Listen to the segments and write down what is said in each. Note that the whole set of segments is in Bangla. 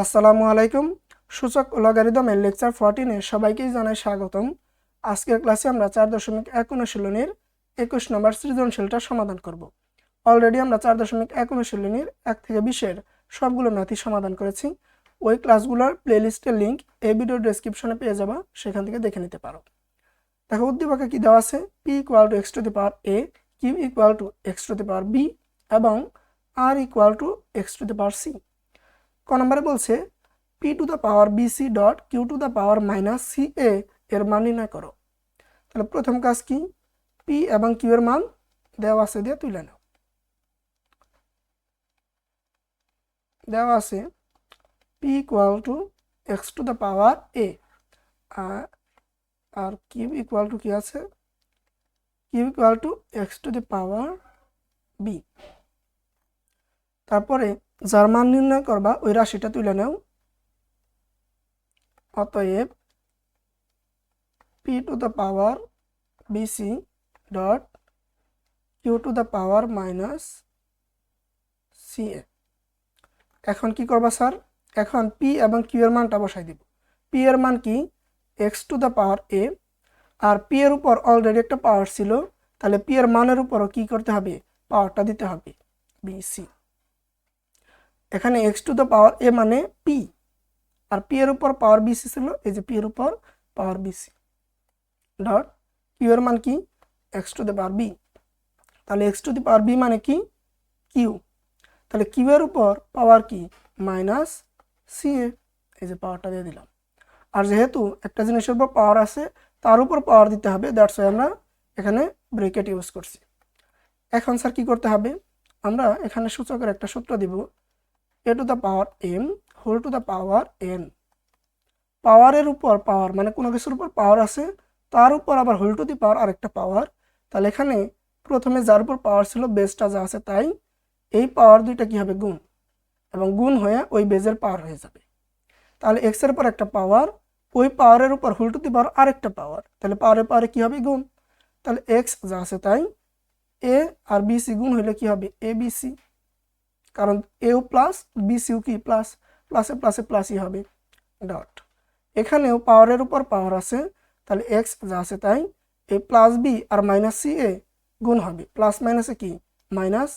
আসসালামু আলাইকুম। সূচক লগারিদমের লেকচার ফোরটিনে সবাইকেই জানাই স্বাগতম। আজকের ক্লাসে আমরা চার দশমিক এক অনুশীলনীর একুশ নম্বর সৃজনশীলটা সমাধান করব। অলরেডি আমরা চার দশমিক এক অনুশীলনীর এক থেকে বিশের সবগুলো ম্যাথই সমাধান করেছি। ওই ক্লাসগুলোর প্লেলিস্টের লিঙ্ক এই ভিডিও ডেসক্রিপশনে পেয়ে যাবা, সেখান থেকে দেখে নিতে পারো। দেখো, উদ্দীপকে কি দেওয়া আছে? P equal to X to the power A Q equal to X to the power B এবং R equal to X to the power C ক নম্বরে বলছে P to the power B C dot Q to the power minus C A এর মান নির্ণয় করো। তাহলে প্রথম কাজ কি? পি এবং কিউ এর মান দেওয়া আছে দিয়ে তুলে নাও। দেওয়া আছে P equal to X to the power A R Q equal to কি আছে? Q equal to X to the power B তারপরে যার মান নির্ণয় করবা, ওই রাশিটা তুলে নেও। অতএব P to the power B C dot Q to the power minus C A এখন কি করবা, স্যার? এখন পি এবং কিউ এর মানটা বসাই দিব। পি এর মান কি? X to the power A R P এর উপর অলরেডি একটা পাওয়ার ছিল, তাহলে পি এর মানের উপরও কি করতে হবে? পাওয়ারটা দিতে হবে বিসি এখানে X to the power A মানে পি আর পি এর উপর পাওয়ার বিসি ছিল, এই যে পি এর উপর পাওয়ার বিসি ডট কিউ এর মান কি? X to the power B তাহলে X to the power B মানে কি? কিউ তাহলে কিউ এর উপর পাওয়ার কি? মাইনাস সি এ এই যে পাওয়ারটা দিয়ে দিলাম। আর যেহেতু একটা জিনিসের উপর পাওয়ার আছে, তার উপর পাওয়ার দিতে হবে দ্যাটস ওয়াই আমরা এখানে ব্রেকেট ইউজ করছি। এখন স্যার কি করতে হবে? আমরা এখানে সূচকের একটা সূত্র দিব। A to the power M whole to the power N পাওয়ারের উপর পাওয়ার মানে কোনো কিছুর উপর পাওয়ার আছে, তার উপর আবার হোল টু দি পাওয়ার আরেকটা পাওয়ার তাহলে এখানে প্রথমে যার উপর পাওয়ার ছিল বেসটা যা আছে তাই, এই পাওয়ার দুইটা কি হবে? গুণ। এবং গুণ হয়ে ওই বেজের পাওয়ার হয়ে যাবে। তাহলে এক্সের উপর একটা পাওয়ার ওই পাওয়ারের উপর হোল টু দি পাওয়ার আরেকটা পাওয়ার তাহলে পাওয়ারে পাওয়ারে কি হবে? গুণ। তাহলে এক্স যা আছে তাই এ আর বিসি গুণ হইলে কি হবে? এ বিসি কারণ এও প্লাস বিসিও কি, প্লাস, প্লাসে প্লাসে প্লাসই হবে, ডট। এখানেও পাওয়ারের উপর পাওয়ার আছে, তাহলে এক্স যা আছে তাই এই প্লাস বি আর মাইনাস সি এ গুণ হবে। প্লাস মাইনাসে কি? মাইনাস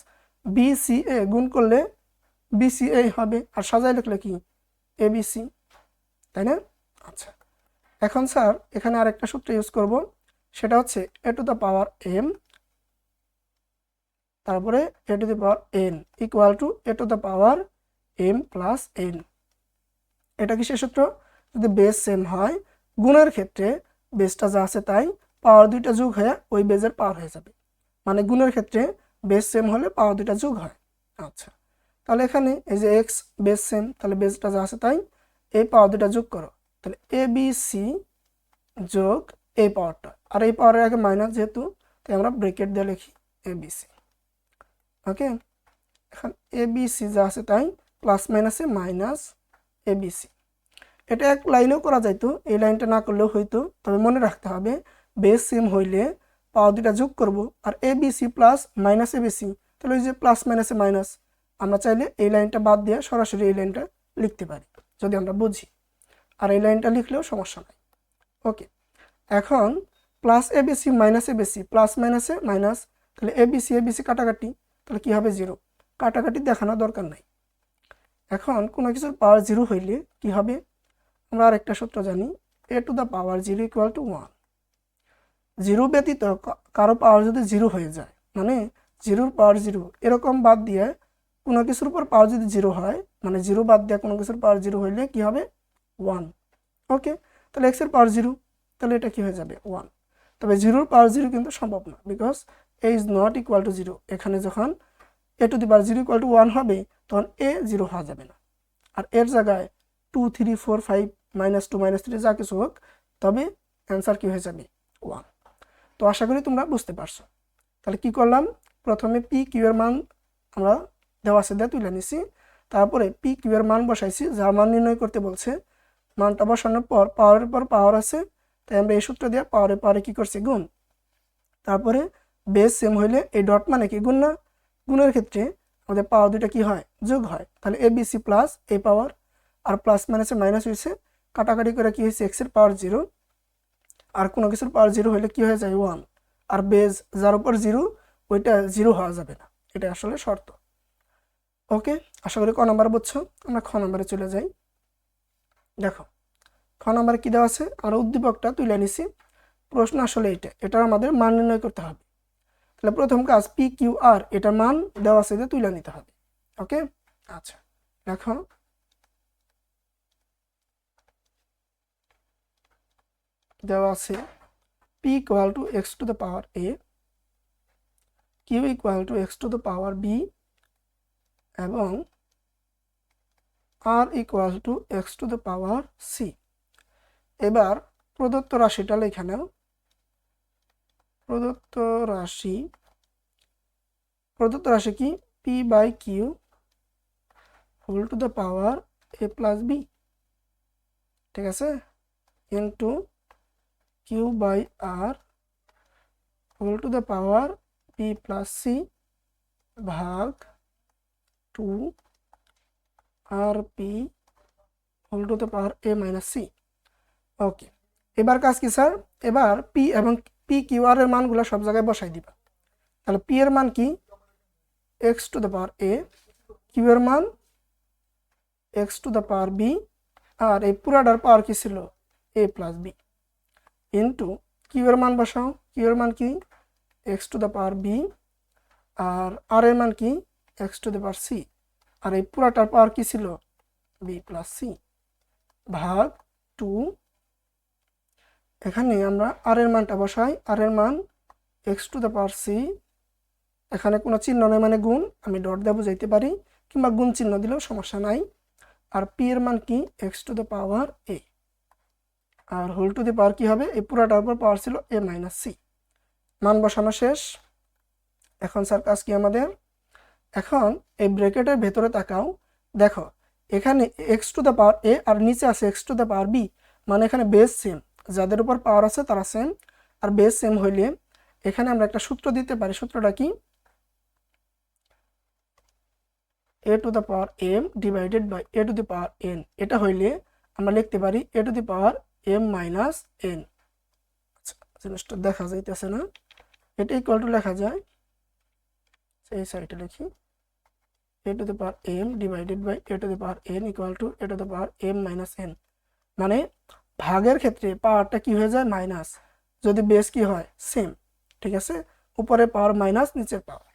বি সি এ গুণ করলে বি সি এ হবে, আর সাজাই লিখলে কি? এ বি সি, তাই না? আচ্ছা এখন স্যার এখানে আরেকটা সূত্র ইউজ করব, সেটা হচ্ছে A to the power M তারপরে A to the power N equal to A to the power M plus N এটা কিসের সূত্র? যদি বেস সেম হয়, গুণের ক্ষেত্রে বেসটা যা আছে তাই পাওয়ার দুইটা যোগ হয়ে ওই বেজের পাওয়ার হয়ে যাবে। মানে গুণের ক্ষেত্রে বেস সেম হলে পাওয়ার দুইটা যোগ হয়। আচ্ছা তাহলে এখানে এই যে এক্স বেস সেম তাহলে বেসটা যা আছে তাই এই পাওয়ার দুইটা যোগ করো। তাহলে এ বি সি যোগ এই পাওয়ারটা আর এই পাওয়ারের আগে মাইনাস যেহেতু, তাই আমরা ব্রেকেট দিয়ে লিখি এ বি সি ওকে? এখন এ বি সি যা আছে তাই প্লাস মাইনাসে মাইনাস এ বি সি। এটা এক লাইনেও করা যাইতো, এই লাইনটা না করলেও হইতো। তবে মনে রাখতে হবে বেস সেম হইলে পাওয়ার দুটা যোগ করব, আর A B C plus minus A B C, তাহলে ওই যে প্লাস মাইনাসে মাইনাস আমরা চাইলে এই লাইনটা বাদ দিয়ে সরাসরি এই লাইনটা লিখতে পারি, যদি আমরা বুঝি। আর এই লাইনটা লিখলেও সমস্যা নাই। ওকে, এখন plus A B C minus A B C plus মাইনাসে মাইনাস তাহলে A B C, A B C কাটাকাটি। তাহলে কী হবে জিরো কাটাকাটি দেখানোর দরকার নাই। এখন কোনো কিছুর পাওয়ার জিরো হইলে কি হবে? আমরা আরেকটা সূত্র জানি A to the power zero equal to one zero ব্যতীত কারও পাওয়ার যদি জিরো হয়ে যায় মানে জিরোর পাওয়ার জিরো এরকম বাদ দিয়ে কোনো কিছুর উপর পাওয়ার যদি জিরো হয় মানে জিরো বাদ দিয়ে কোনো কিছুর পাওয়ার জিরো হইলে কি হবে? ওয়ান ওকে তাহলে এক্সের পাওয়ার জিরো তাহলে এটা কি হয়ে যাবে? ওয়ান তবে জিরোর পাওয়ার জিরো কিন্তু সম্ভব না because A is not equal to zero এখানে যখন A to the power zero equal to one হবে, তখন এ জিরো হওয়া যাবে না। আর এর জায়গায় two three four five minus two minus three যা কিছু হোক, তবে অ্যান্সার কী হয়ে যাবে? ওয়ান তো আশা করি তোমরা বুঝতে পারছ। তাহলে কি করলাম? প্রথমে পি কিউ মান আমরা দেওয়া আছে দিয়ে তুলে নিছি। তারপরে পি কিউ মান বসাইছি যার মান নির্ণয় করতে বলছে। মানটা বসানোর পর পাওয়ারের পর পাওয়ার আছে, তাই আমরা এই সূত্র দিয়ে পাওয়ারে পাওয়ারে কি করছি? গুণ। তারপরে বেস সেম হইলে এই ডট মানে কি? গুণ না, গুণের ক্ষেত্রে আমাদের পাওয়ার দুইটা কি হয়? যোগ হয়। তাহলে এ বি সি প্লাস এই পাওয়ার আর প্লাস মাইনাসে মাইনাস হয়েছে কাটাকাটি করে কি হয়েছে এক্সের পাওয়ার জিরো আর কোনো কিছুর পাওয়ার জিরো হলে কি হয়ে যায়? ওয়ান আর বেজ যার উপর জিরো ওইটা জিরো হওয়া যাবে না। এটা আসলে শর্ত। ওকে আশা করি ক নাম্বার বুঝছ? আমরা খ নাম্বারে চলে যাই। দেখো, খ নাম্বারে কী দেওয়া আছে? আমরা উদ্দীপকটা তুলে নিছি। প্রশ্ন আসলে এটা এটা আমাদের মান নির্ণয় করতে হবে। তাহলে প্রথম কাজ পি কিউ আর এটার মান দেওয়া যে তুলে নিতে হবে। ওকে? আচ্ছা দেখো। দেওয়া আছে P equal to X to the power A Q equal to X to the power B এবং R equal to X to the power C এবার প্রদত্ত রাশিটা লেখা নাও। প্রদত্ত রাশি প্রদত্ত রাশি কি? P by Q whole to the power A plus B ঠিক আছে? Into Q by R whole to the power P plus C ভাগ two R P whole to the power A minus C okay এবার কাজ কি, স্যার? এবার পি এবং পি কিউ আর এর মানগুলো সব জায়গায় বসাই দিবা। তাহলে পি এর মান কি? X to the power A Q এর মান X to the power B আর এই পুরাটার পাওয়ার কি ছিল? A plus B into Q এর মান বসাও। কিউ এর মান কি? X to the power B R R এর মান কি? X to the power C আর এই পুরাটার পাওয়ার কি ছিল? বি প্লাস সি ভাগ টু এখানে আমরা আর এর মানটা বসাই। আর এর মান X to the power C এখানে কোনো চিহ্ন নেই মানে গুণ, আমি ডট দিয়ে বুঝাইতে পারি, কিংবা গুণ চিহ্ন দিলেও সমস্যা নাই। আর পি এর মান কি? X to the power A R whole to the power কি হবে? এই পুরাটার উপর পাওয়ার ছিল এ মাইনাস সি মান বসানো শেষ। এখন স্যার কাজ কি আমাদের? এখন এই ব্রেকেটের ভেতরে তাকাও। দেখো, এখানে X to the power A আর নিচে আছে X to the power B মানে এখানে বেস সেম যাদের উপর পাওয়ার আছে তারা সেম আর বেস সেম হইলে এখানে আমরা একটা সূত্র দিতে পারি। সূত্রটা কি? A to the power M divided by A to the power N এটা হইলে আমরা লিখতে পারি A to the power M minus N আচ্ছা জিনিসটা দেখা যাইতেছে না। এটা ইকুয়াল টু লেখা যায়। এই সাইডে লিখি। A to the power M divided by A to the power N equal to A to the power M minus N মানে ভাগের ক্ষেত্রে পাওয়ারটা কি হয়ে যায়? মাইনাস যদি বেস কি হয়? সেম ঠিক আছে? উপরে পাওয়ার মাইনাস নিচের পাওয়ার।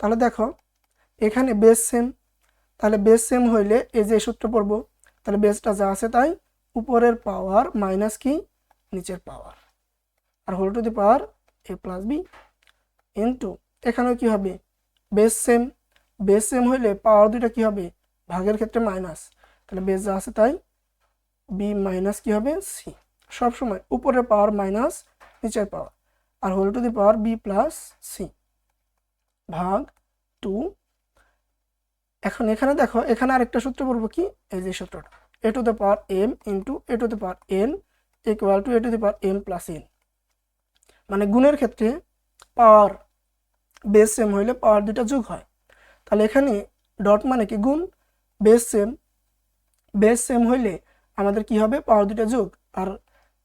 তাহলে দেখো, এখানে বেস সেম তাহলে বেস সেম হইলে এই যে সূত্র পড়ব, তাহলে বেসটা যা আছে তাই, উপরের পাওয়ার মাইনাস কি? নিচের power. R whole to the power A plus B into এখানেও কি হবে? বেস সেম বেস সেম হইলে পাওয়ার দুইটা কি হবে? ভাগের ক্ষেত্রে মাইনাস তাহলে বেস যা আছে তাই বি মাইনাস কি হবে? সি সবসময় উপরের পাওয়ার মাইনাস নিচের power. R whole to the power B plus C ভাগ টু এখন এখানে দেখো, এখানে আরেকটা সূত্র পড়ব কি? এই যে সূত্রটা। A to the power M into A to the power N equal to A to the power M plus N মানে গুণের ক্ষেত্রে পাওয়ার বেস সেম হইলে পাওয়ার দুটা যোগ হয়। তাহলে এখানে ডট মানে কি? গুণ। বেস সেম বেস সেম হইলে আমাদের কি হবে? পাওয়ার দুটা যোগ। আর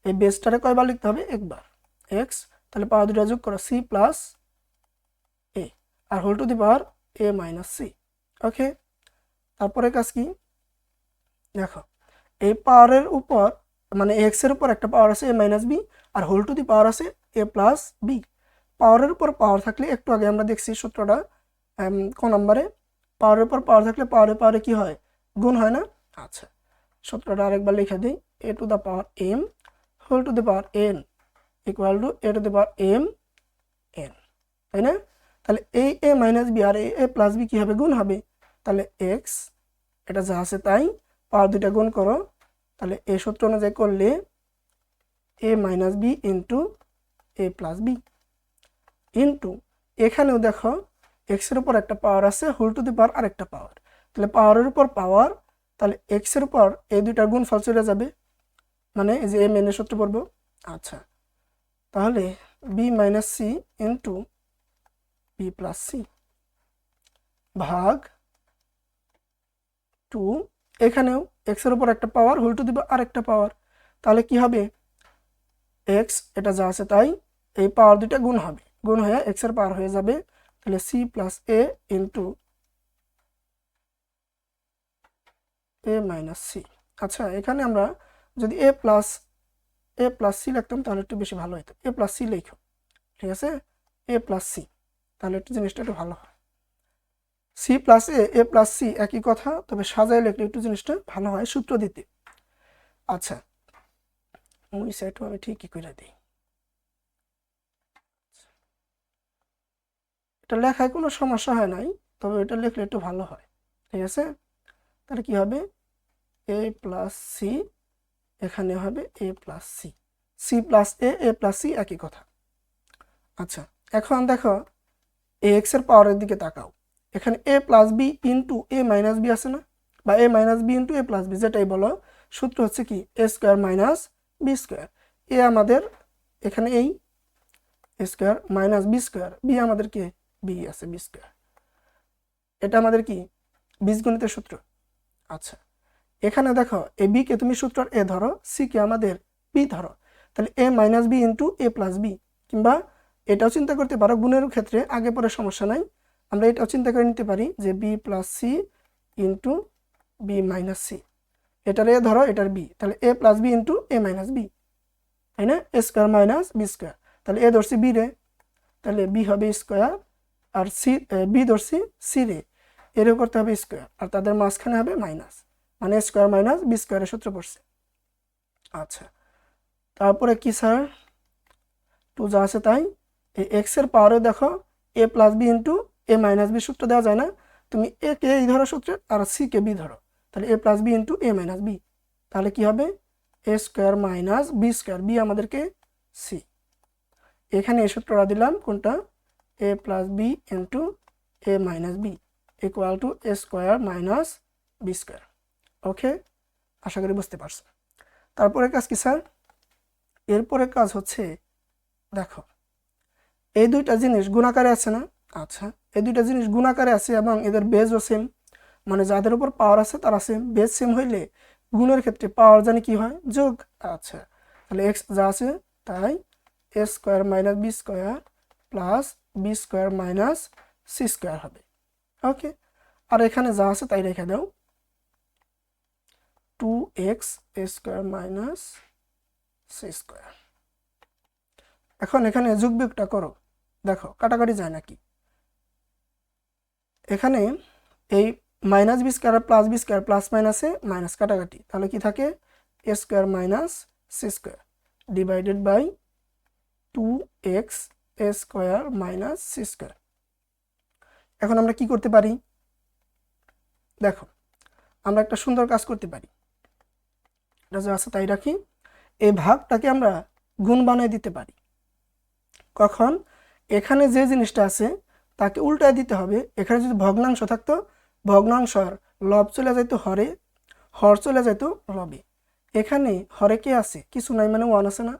এই বেসটারে কয়বার লিখতে হবে? একবার। এক্স তাহলে পাওয়ার দুটা যোগ করো C plus A R whole to the power A minus C okay তারপরে কাজ কি? দেখো, এই পাওয়ারের উপর মানে এক্সের উপর একটা পাওয়ার আছে এ মাইনাস বি আর হোল টু দি পাওয়ার আছে এ প্লাস বি পাওয়ারের উপর পাওয়ার থাকলে, একটু আগে আমরা দেখছি সূত্রটা ক নম্বরে? পাওয়ারের উপর পাওয়ার থাকলে পাওয়ারে পাওয়ারে কি হয়? গুণ হয় না? আচ্ছা। সূত্রটা আরেকবার লিখে দিই A to the power M whole to the power N equal to A to the power M N তাই না? তাহলে এই এ মাইনাস বি আর এ এ প্লাস বি কী হবে গুণ হবে? তাহলে এক্স এটা যা আছে তাই পাওয়ার দুইটা গুণ করো, তাহলে এ সূত্র অনুযায়ী করলে A minus B into A plus B into এখানেও দেখো এক্সের উপর একটা পাওয়ার আছে হোল টু দি পাওয়ার আরেকটা পাওয়ার তাহলে পাওয়ারের উপর পাওয়ার তাহলে এক্সের উপর এই দুইটার গুণ ফল চলে যাবে। মানে এই যে এম এন এর সূত্র পড়ব। আচ্ছা। তাহলে B minus C into B plus C ভাগ টু এখানেও এক্সের উপর একটা পাওয়ার হোল টু দিব আর একটা পাওয়ার তাহলে কি হবে? এক্স এটা যা আছে তাই, এই পাওয়ার দুইটা গুণ হবে। গুণ হয়ে এক্সের পাওয়ার হয়ে যাবে। তাহলে C plus A into A minus C আচ্ছা এখানে আমরা যদি A plus A plus C লিখতাম, তাহলে একটু বেশি ভালো হতো এ প্লাস সি লিখো, ঠিক আছে? এ প্লাস সি তাহলে একটু জিনিসটা একটু ভালো হয়। C plus A A plus C একই কথা, তবে সাজায় লিখলে একটু জিনিসটা ভালো হয়, সূত্র দিতে। আচ্ছা ওই সাইডও আমি ঠিকই করে দিই। এটা লেখায় কোনো সমস্যা হয় নাই, তবে এটা লিখলে একটু ভালো হয়, ঠিক আছে? তাহলে কি হবে? এ প্লাস সি এখানে হবে A plus C C plus A A plus C একই কথা। আচ্ছা এখন দেখো এ এক্সের পাওয়ারের দিকে তাকাও। এখানে A plus B into A minus B আছে না? বা A minus B into A plus B যেটাই বলো, সূত্র হচ্ছে কি? A square minus B square A আমাদের এখানে এই square minus B square B আমাদের কি? বি আছে বি স্কোয়ার এটা আমাদের কি? বীজগণিতের সূত্র। আচ্ছা এখানে দেখো, এ, বি কে তুমি সূত্র এ ধরো, সি কে আমাদের বি ধরো। তাহলে A minus B into A plus B. কিংবা এটাও চিন্তা করতে পারো, গুণের ক্ষেত্রে আগে পরে সমস্যা নাই। আমরা এটাও চিন্তা করে নিতে পারি যে B plus C into B minus C. এটার এ ধরো, এটার বি। তাহলে A plus B into A minus B. তাই না? A square minus B square. তাহলে এ ধরছি বি রে। তাহলে বি হবে স্কোয়ার, আর সি বি ধরছি সি রে। এরও করতে হবে স্কোয়ার, আর তাদের মাঝখানে হবে মাইনাস। মানে স্কোয়ার মাইনাস বি স্কোয়ারের সূত্র পড়ছে। আচ্ছা তারপরে কি স্যার? টু যা আছে তাই। এই এক্সের পাওয়ারে দেখো A plus B into A minus B সূত্র দেওয়া যায় না। তুমি এ কে এই ধরো সূত্রে, আর সি কে বি ধরো। তাহলে A plus B into A minus B তাহলে কি হবে? A square minus B square B আমাদেরকে সি এখানে এই সূত্রটা দিলাম, কোনটা? A plus B into A minus B equal to A square minus B square okay আশা করি বুঝতে পারছ। তারপরে কাজ কি, স্যার? এরপরে কাজ হচ্ছে, দেখো, এই দুইটা জিনিস গুণাকারে আছে না? আচ্ছা এই দুইটা জিনিস গুণাকারে আছে এবং এদের বেজও সেম মানে যাদের উপর পাওয়ার আছে তারা সেম বেজ সেম হইলে গুণের ক্ষেত্রে পাওয়ার জানি কি হয়? যোগ। আচ্ছা তাহলে এক্স যা আছে তাই A square minus B square plus B square minus C square হবে। ওকে আর এখানে যা আছে তাই রেখে দাও। Two X square minus C square এখন এখানে যোগ বিয়োগটা করো, দেখো, কাটাকাটি যায় নাকি? এখানে এই minus B square plus B square plus মাইনাসে মাইনাস কাটাকাটি, তাহলে কি থাকে? A square minus C square divided by two X A square minus C square এখন আমরা কি করতে পারি? দেখো, আমরা একটা সুন্দর কাজ করতে পারি। এটা আছে তাই রাখি, এই ভাগটাকে আমরা গুণ বানিয়ে দিতে পারি। কখন? এখানে যে জিনিসটা আছে, তাকে উল্টায় দিতে হবে। এখানে যদি ভগ্নাংশ থাকতো, ভগ্নাংশর লব চলে যাইতো হরে, হর চলে যাইতো লবে। এখানে হরে কে আছে? কিছু নাই মানে ওয়ান আছে না।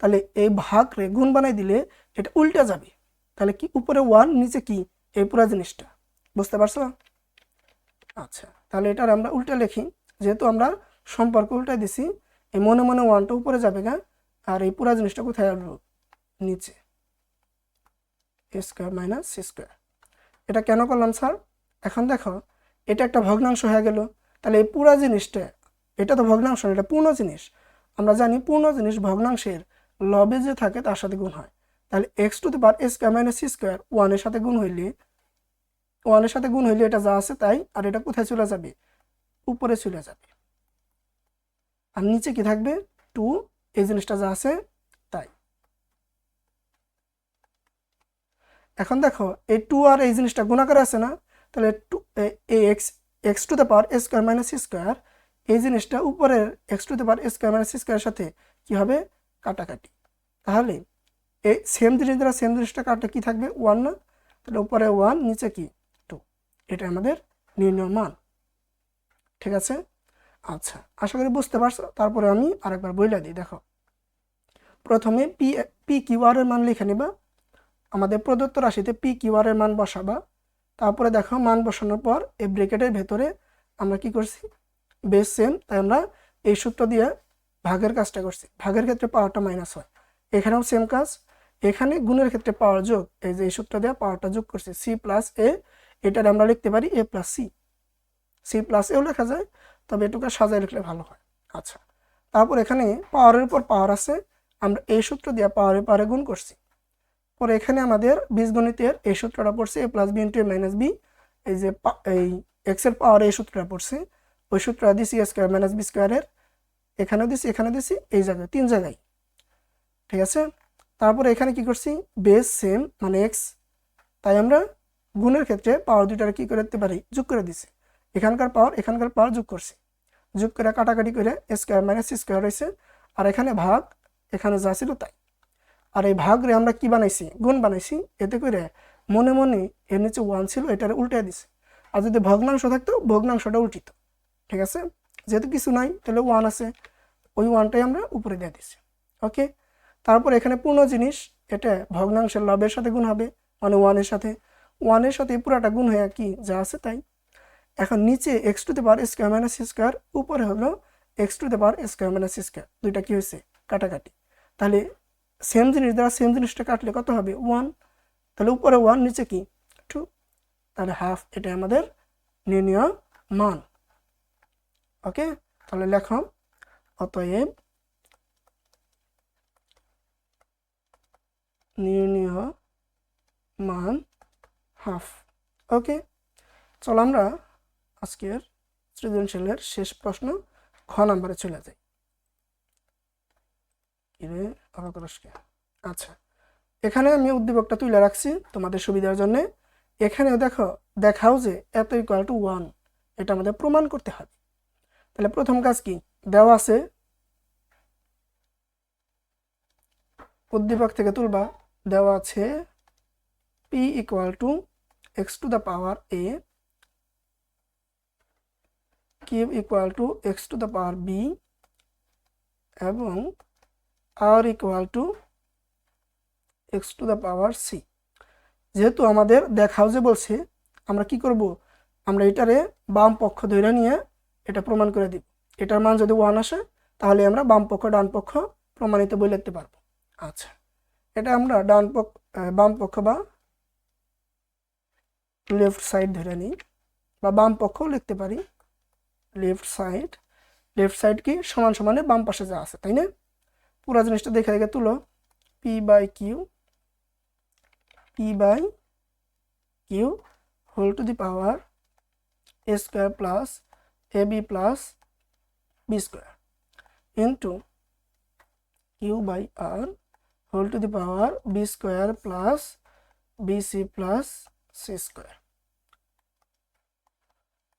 তাহলে এই ভাগ রে গুণ বানাই দিলে এটা উল্টা যাবে। তাহলে কি উপরে ওয়ান নিচে কি? এই পুরা জিনিসটা। বুঝতে পারছ? আচ্ছা তাহলে এটার আমরা উল্টা লিখি। যেহেতু আমরা সম্পর্ক উল্টাই দিছি। এই মনে মনে ওয়ানটা উপরে যাবে গা, আর এই পুরা জিনিসটা কোথায় আসব নিচে। স্কোয়ার মাইনাস সি স্কোয়ার এটা কেন করলাম স্যার? এখন দেখো, এটা একটা ভগ্নাংশ হয়ে গেল। তাহলে এই পুরা জিনিসটা, এটা তো ভগ্নাংশ এটা পূর্ণ জিনিস। আমরা জানি পূর্ণ জিনিস ভগ্নাংশের লবে যে থাকে তার সাথে গুণ হয়। তাহলে X to the power A square minus C square ওয়ানের সাথে গুণ হইলে ওয়ানের সাথে গুণ হইলে এটা যা আছে তাই, আর এটা কোথায় চলে যাবে? উপরে চলে যাবে। আর নিচে কি থাকবে? টু, এই জিনিসটা যা আছে, তাই। এখন দেখো, এই টু আর এই জিনিসটা গুণাকার আছে না? তাহলে two X X to the power A square minus square, এই জিনিসটা উপরের X to the power A square minus স্কোয়ারের সাথে কি হবে? কাটাকাটি। তাহলে এই সেম জিনিস দ্বারা সেম জিনিসটা কাটলে কি থাকবে? ওয়ান না? তাহলে উপরে ওয়ান নিচে কি? টু এটা আমাদের নির্ণয় মান। ঠিক আছে? আচ্ছা আশা করি বুঝতে পারছ। তারপরে আমি আরেকবার বইলা দিই, দেখো। প্রথমে পি পি কিউআর এর মান লিখে নিবা। আমাদের প্রদত্ত রাশিতে পি কিউআর এর মান বসাবা। তারপরে দেখো, মান বসানোর পর এই ব্রেকেটের ভেতরে আমরা কি করছি? বেস সেম তাই আমরা এই সূত্র দিয়ে ভাগের কাজটা করছি। ভাগের ক্ষেত্রে পাওয়ারটা মাইনাস হয়। এখানেও সেম কাজ। এখানে গুণের ক্ষেত্রে পাওয়ার যোগ। এই যে এই সূত্র দিয়ে পাওয়ারটা যোগ করছি। সি প্লাস এ এটার আমরা লিখতে পারি A plus C C plus এও লেখা যায়। তবে এটুকু সাজায় লিখলে ভালো হয়। আচ্ছা তারপর এখানে পাওয়ারের উপর পাওয়ার আছে, আমরা এই সূত্র দিয়ে পাওয়ারে পাওয়ারে গুণ করছি। পরে এখানে আমাদের বীজগণিতের এই সূত্রটা পড়ছে A plus B into A minus B এই যে এই এক্সের পাওয়ার এই সূত্রটা পড়ছে, ওই সূত্রটা দিছি এ স্কোয়ার মাইনাস বি স্কোয়ারের এখানেও দিছি এখানে দিছি, এই জায়গায়, তিন জায়গায়। ঠিক আছে? তারপরে এখানে কি করছি? বেস সেম মানে এক্স তাই আমরা গুণের ক্ষেত্রে পাওয়ার দুইটারে কি করে দিতে পারি? যোগ করে দিছি। এখানকার পাওয়ার এখানকার পাওয়ার যোগ করছি। যোগ করে কাটাকাটি করে স্কোয়ার মাইনাস স্কোয়ার হয়েছে আর এখানে ভাগ, এখানে যা ছিল তাই। আর এই ভাগ রে আমরা কি বানাইছি? গুণ বানাইছি। এতে করে মনে মনে এর নিচে ওয়ান ছিল, এটারে উল্টে দিছে। আর যদি ভগ্নাংশ থাকতো, ভগ্নাংশটা উল্টিত। ঠিক আছে? যেহেতু কিছু নাই, তাহলে ওয়ান আছে। ওই ওয়ানটাই আমরা উপরে দিয়ে দিছি। ওকে তারপর এখানে পূর্ণ জিনিস, এটা ভগ্নাংশের লবের সাথে গুণ হবে। মানে ওয়ানের সাথে। ওয়ানের সাথে পুরাটা গুণ হয়ে কি? যা আছে তাই। এখন নিচে x to the power square minus square উপরে হলো x to the power square minus square দুইটা কি হয়েছে? কাটাকাটি। তাহলে সেম জিনিস দ্বারা সেম জিনিসটা কাটলে কত হবে? ওয়ান তাহলে উপরে ওয়ান নিচে কি? টু তাহলে হাফ এটা আমাদের নির্ণয় মান। ওকে তাহলে লেখো, অতএব নির্ণয় মান হাফ ওকে চলো আমরা আজকের সৃজনশীলের শেষ প্রশ্ন খ নাম্বারে চলে অবকরসকে আচ্ছা এখানে আমি উদ্দীপকটা তুলে রাখছি তোমাদের সুবিধার জন্য। এখানে দেখো, দেখাও যে এত ইকুয়াল টু ওয়ান এটা আমাদের প্রমাণ করতে হবে। তাহলে প্রথম কাজ কি? দেওয়া আছে, উদ্দীপক থেকে তুলবা, দেওয়া আছে p equal to x to the power a cube equal to x to the power b এবং r equal to x to the power c যেহেতু আমাদের দেখাও যে বলছে, আমরা কি করব? আমরা এটারে বাম পক্ষ ধরে নিয়ে এটা প্রমাণ করে দিব। এটার মান যদি ওয়ান আসে, তাহলে আমরা বাম পক্ষ, ডান পক্ষ প্রমাণিত বই লিখতে পারব। আচ্ছা এটা আমরা ডান পক্ষ বাম পক্ষ বা লেফট সাইড ধরে নিই, বা বাম পক্ষও লিখতে পারি। লেফট সাইড লেফট সাইড কি সমান সমানে বাম পাশে যা আছে, তাই না? পুরো জিনিসটা দেখে দেখে তুলো। P by q p by q whole to the power a square plus a b plus b square into q by r whole to the power b square plus b c plus c square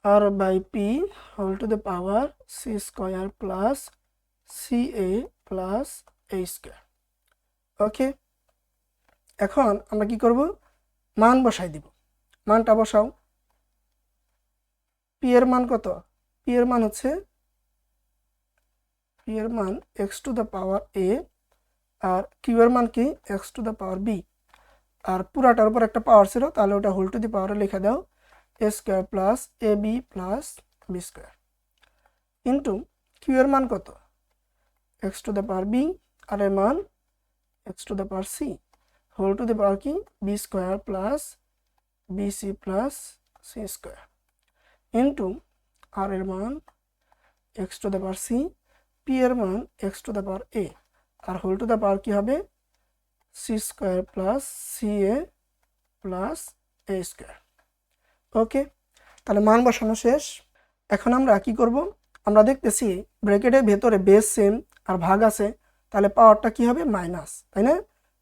r by p whole to the power c square plus ca plus a square. Okay এখন আমরা কি করব? মান বসাই দিব। মানটা বসাও। পি এর মান কত? পি এর মান হচ্ছে পি এর মান x to the power a R Q এর মান কি? X to the power b আর পুরাটার উপর একটা পাওয়ার ছিল, তাহলে ওটা হোল টু দি পাওয়ারে লিখে দাও। A square plus a b plus b square. Into q এর মান কত? X to the power b r এর মান x to the power c. Whole to the power কি? B square plus b c plus c square. Into r এর মান x to the power c, p এর মান x to the power a. R whole to the power কি হবে? C square plus c a plus a square. Okay? তাহলে মান বসানো শেষ। এখন আমরা কি করব? আমরা দেখতেছি ব্র্যাকেটের ভেতরে বেস সেম আর ভাগ আছে। তাহলে পাওয়ারটা কি হবে? মাইনাস তাই না?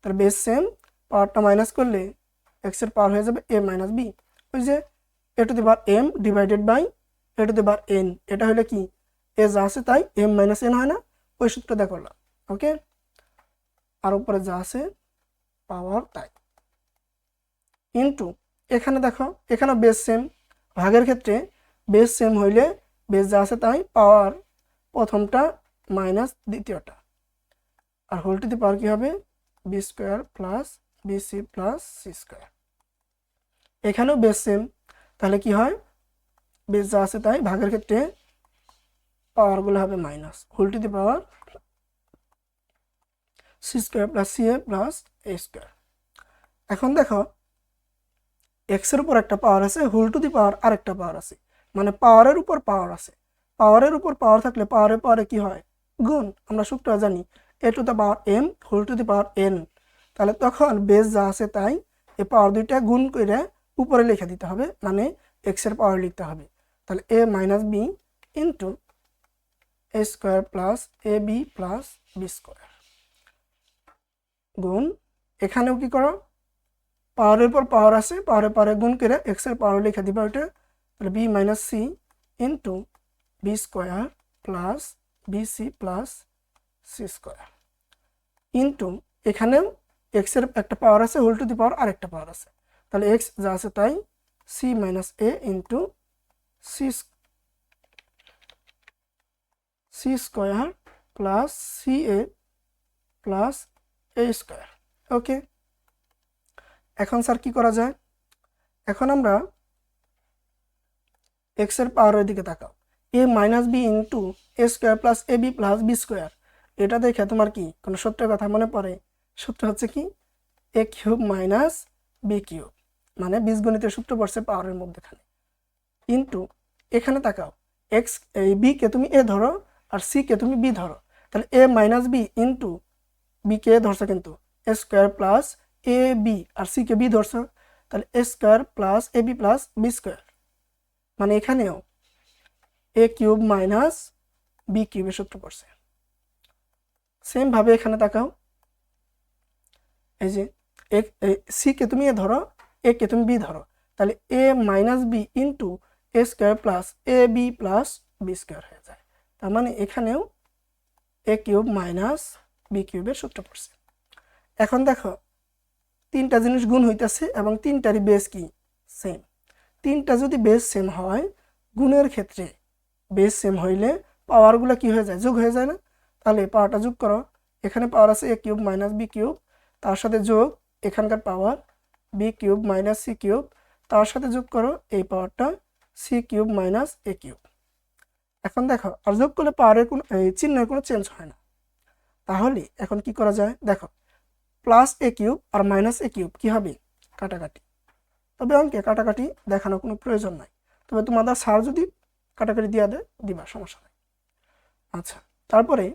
তাহলে বেস সেম পাওয়ারটা মাইনাস করলে এক্সের পাওয়ার হয়ে যাবে এ মাইনাস বি ওই যে এ to the bar m divided by a to the bar N এটা হলে কি? এ যা আছে তাই এম মাইনাস এন হয় না? ওই সূত্রটা করলাম ওকে? আর উপরে যা আছে পাওয়ার তাই। ইন্টু এখানে দেখো এখানে বেস সেম ভাগের ক্ষেত্রে বেস সেম হইলে বেস যা আছে তাই পাওয়ার প্রথমটা মাইনাস দ্বিতীয়টা। আর হোল টু দি পাওয়ার কী হবে? B square plus b c plus c square এখানেও বেস সেম তাহলে কি হয়? বেস যা আছে তাই ভাগের ক্ষেত্রে পাওয়ারগুলো হবে minus whole to the power c square plus c a plus a square এখন দেখো এক্সের উপর একটা পাওয়ার আছে হোল টু দি পাওয়ার আরেকটা পাওয়ার আছে। মানে পাওয়ারের উপর পাওয়ার আছে। পাওয়ারের উপর পাওয়ার থাকলে পাওয়ারে পাওয়ারে কি হয়? গুণ, আমরা সূত্র জানি। A to the power m whole to the power n তাহলে তখন বেস যা আছে তাই এ পাওয়ার দুইটা গুণ করে উপরে লিখে দিতে হবে মানে এক্সের পাওয়ার লিখতে হবে। তাহলে a minus b into a square plus a b plus b square গুণ, এখানেও কি করো? পাওয়ারের পর পাওয়ার আছে পাওয়ারে পাওয়ারে গুণ করে এক্সের পাওয়ার লিখে দিবা ওইটা। তাহলে b minus c into b square plus b c plus c square into এখানেও এক্সের একটা পাওয়ার আছে হোল টু দি পাওয়ার আরেকটা পাওয়ার আছে। তাহলে এক্স যা আছে তাই c minus a into c c square plus c a plus a square okay এখন স্যার কি করা যায়? এখন আমরা এক্সের পাওয়ারের দিকে তাকাও। A minus b into a square plus a b plus b square এটা দেখে তোমার কি কোনো সূত্রের কথা মনে পড়ে? সূত্র হচ্ছে কি? A cube minus b cube মানে বীজগণিতের সূত্র পড়ছে পাওয়ারের মধ্যেখানে। ইন্টু এখানে তাকাও। এক্স এই বি কে তুমি এ ধরো আর সি কে তুমি বি ধরো। তাহলে A minus B into B কে ধরছো কিন্তু? A square plus A B R C কে বি ধরছো, তাহলে A square plus A B plus B square মানে এখানেও এ কিউব মাইনাস বি কিউবের সূত্র পড়ছে। সেম ভাবে এখানে তাকাও। এই যে সি কে তুমি এ ধরো এ কে তুমি বি ধরো, তাহলে a minus b into a square plus a b plus b square হয়ে যায়। তার মানে এখানেও এ কিউব মাইনাস বি কিউবের সূত্র পড়ছে। এখন দেখো তিনটা জিনিস গুণ হইতেছে এবং তিনটারই বেস কি? সেম তিনটা যদি বেস সেম হয়, গুণের ক্ষেত্রে বেস সেম হইলে পাওয়ারগুলো কি হয়ে যায়? যোগ হয়ে যায় না? তাহলে পাওয়ারটা যোগ করো। এখানে পাওয়ার আছে a cube minus b cube তার সাথে যোগ এখানকার power b cube minus c cube তার সাথে যোগ করো এই পাওয়ারটা c cube minus a cube এখন দেখো, আর যোগ করলে পাওয়ারের কোনো চিহ্নের কোনো চেঞ্জ হয় না। তাহলে এখন কি করা যায়? দেখো প্লাস এ কিউব আর মাইনাস এ কিউব কি হবে? কাটাকাটি। তবে অঙ্কে কাটাকাটি দেখানোর কোনো প্রয়োজন নাই। তবে তোমাদের সার যদি কাটাকাটি দিয়ে দেয়, দিবা, সমস্যা নেই। আচ্ছা তারপরে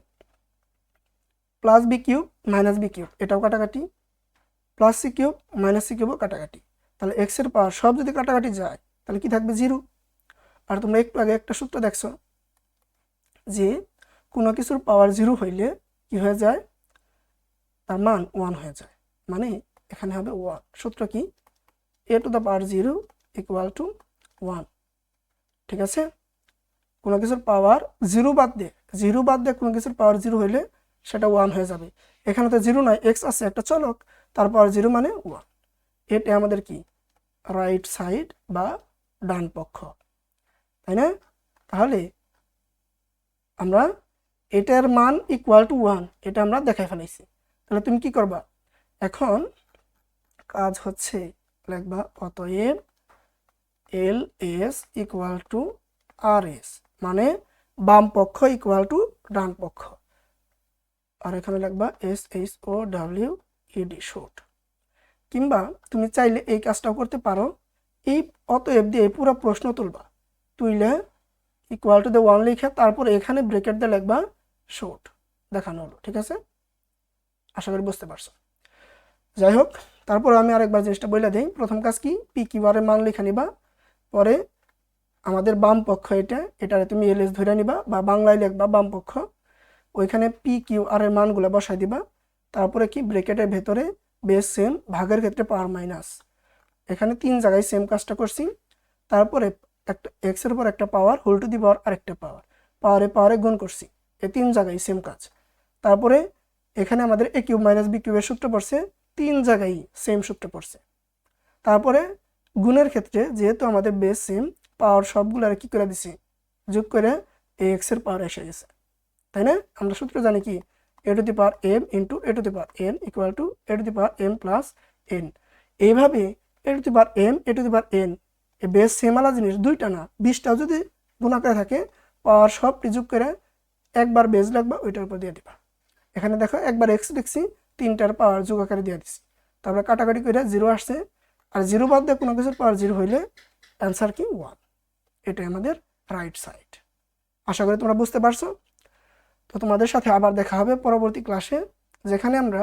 plus b cube minus b cube এটাও কাটাকাটি। Plus c cube minus c কিউবও কাটাকাটি। তাহলে এক্সের পাওয়ার সব যদি কাটাকাটি যায়, তাহলে কি থাকবে? জিরো আর তোমরা একটু আগে একটা সূত্র দেখছ যে কোনো কিছুর পাওয়ার জিরো হইলে কি হয়ে যায়? তার মান ওয়ান হয়ে যায়। মানে এখানে হবে ওয়ান সূত্র কি? A to the power zero equal to one ঠিক আছে? কোনো কিছুর পাওয়ার জিরো বাদ দিয়ে জিরো বাদ দিয়ে কোনো কিছুর পাওয়ার জিরো হইলে সেটা ওয়ান হয়ে যাবে। এখানে তো জিরো নয় এক্স আছে, একটা চলক। তার পাওয়ার জিরো মানে ওয়ান এটা আমাদের কি? রাইট সাইড বা ডান পক্ষ। তাই না? তাহলে আমরা এটার মান ইকুয়াল টু ওয়ান এটা আমরা দেখাই ফেলাইছি। তাহলে তুমি কি করবা? এখন কাজ হচ্ছে লিখবা অতএব L S equal to R S মানে বাম পক্ষ ইকুয়াল টু ডান পক্ষ। আর এখানে লিখবা S H O W E D শোট কিংবা তুমি চাইলে এই কাজটাও করতে পারো। এই অতএব দিয়ে পুরো প্রশ্ন তুলবা। তুইলে ইকুয়াল টু দ্য ওয়ান লিখে তারপর এখানে ব্রেকেট দিয়ে লিখবা শোট দেখানো হলো, ঠিক আছে? আশা করি বুঝতে পারছ। যাই হোক, তারপর আমি আরেকবার জিনিসটা বলে দিই। প্রথম কাজ কি? পি কিউআরের মান লিখে নিবা। পরে আমাদের বাম পক্ষ এটা, এটারে তুমি এলএস ধরে নিবা বা বাংলায় লিখবা বাম পক্ষ। ওইখানে পি কিউ আর এর মানগুলো বসাই দিবা। তারপরে কি? ব্রেকেটের ভেতরে বেস সেম ভাগের ক্ষেত্রে পাওয়ার মাইনাস এখানে তিন জায়গায় সেম কাজটা করছি। তারপরে একটা এক্সের উপর একটা পাওয়ার হোল টু দি পাওয়ার আরেকটা পাওয়ার পাওয়ারে পাওয়ারে গুণ করছি। এই তিন জায়গায় সেম কাজ। তারপরে এখানে আমাদের এ কিউব মাইনাস বি কিউবের সূত্র পড়ছে, তিন জায়গায় সেম সূত্র পড়ছে। তারপরে গুণের ক্ষেত্রে যেহেতু আমাদের বেস সেম পাওয়ার সবগুলো আর কি করে দিছি? যোগ করে এ এক্সের পাওয়ার এসে গেছে। তাই না? আমরা সূত্র জানি কি? A to the power m into a to the power n equal to a to the power m plus n এইভাবে a to the power m a to the power n এই বেস সেম আলা জিনিস দুইটা না, বিশটাও যদি গুণাকারে থাকে পাওয়ার সব যোগ করে একবার বেজ লাগবে, ওইটার উপর দিয়ে দিবা। এখানে দেখো একবার এক্স লিখছি তিনটার পাওয়ার যোগ আকারে দিয়ে দিছি। তারপরে কাটাকাটি করে জিরো আসছে, আর জিরো বাদ দিয়ে কোনো কিছুর পাওয়ার জিরো হইলে অ্যান্সার কি? ওয়ান এটাই আমাদের রাইট সাইড আশা করি তোমরা বুঝতে পারছ। তো তোমাদের সাথে আবার দেখা হবে পরবর্তী ক্লাসে যেখানে আমরা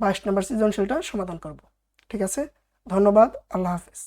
বাইশ নম্বর সৃজনশীলটা সমাধান করব। ঠিক আছে? ধন্যবাদ। আল্লাহ হাফিজ।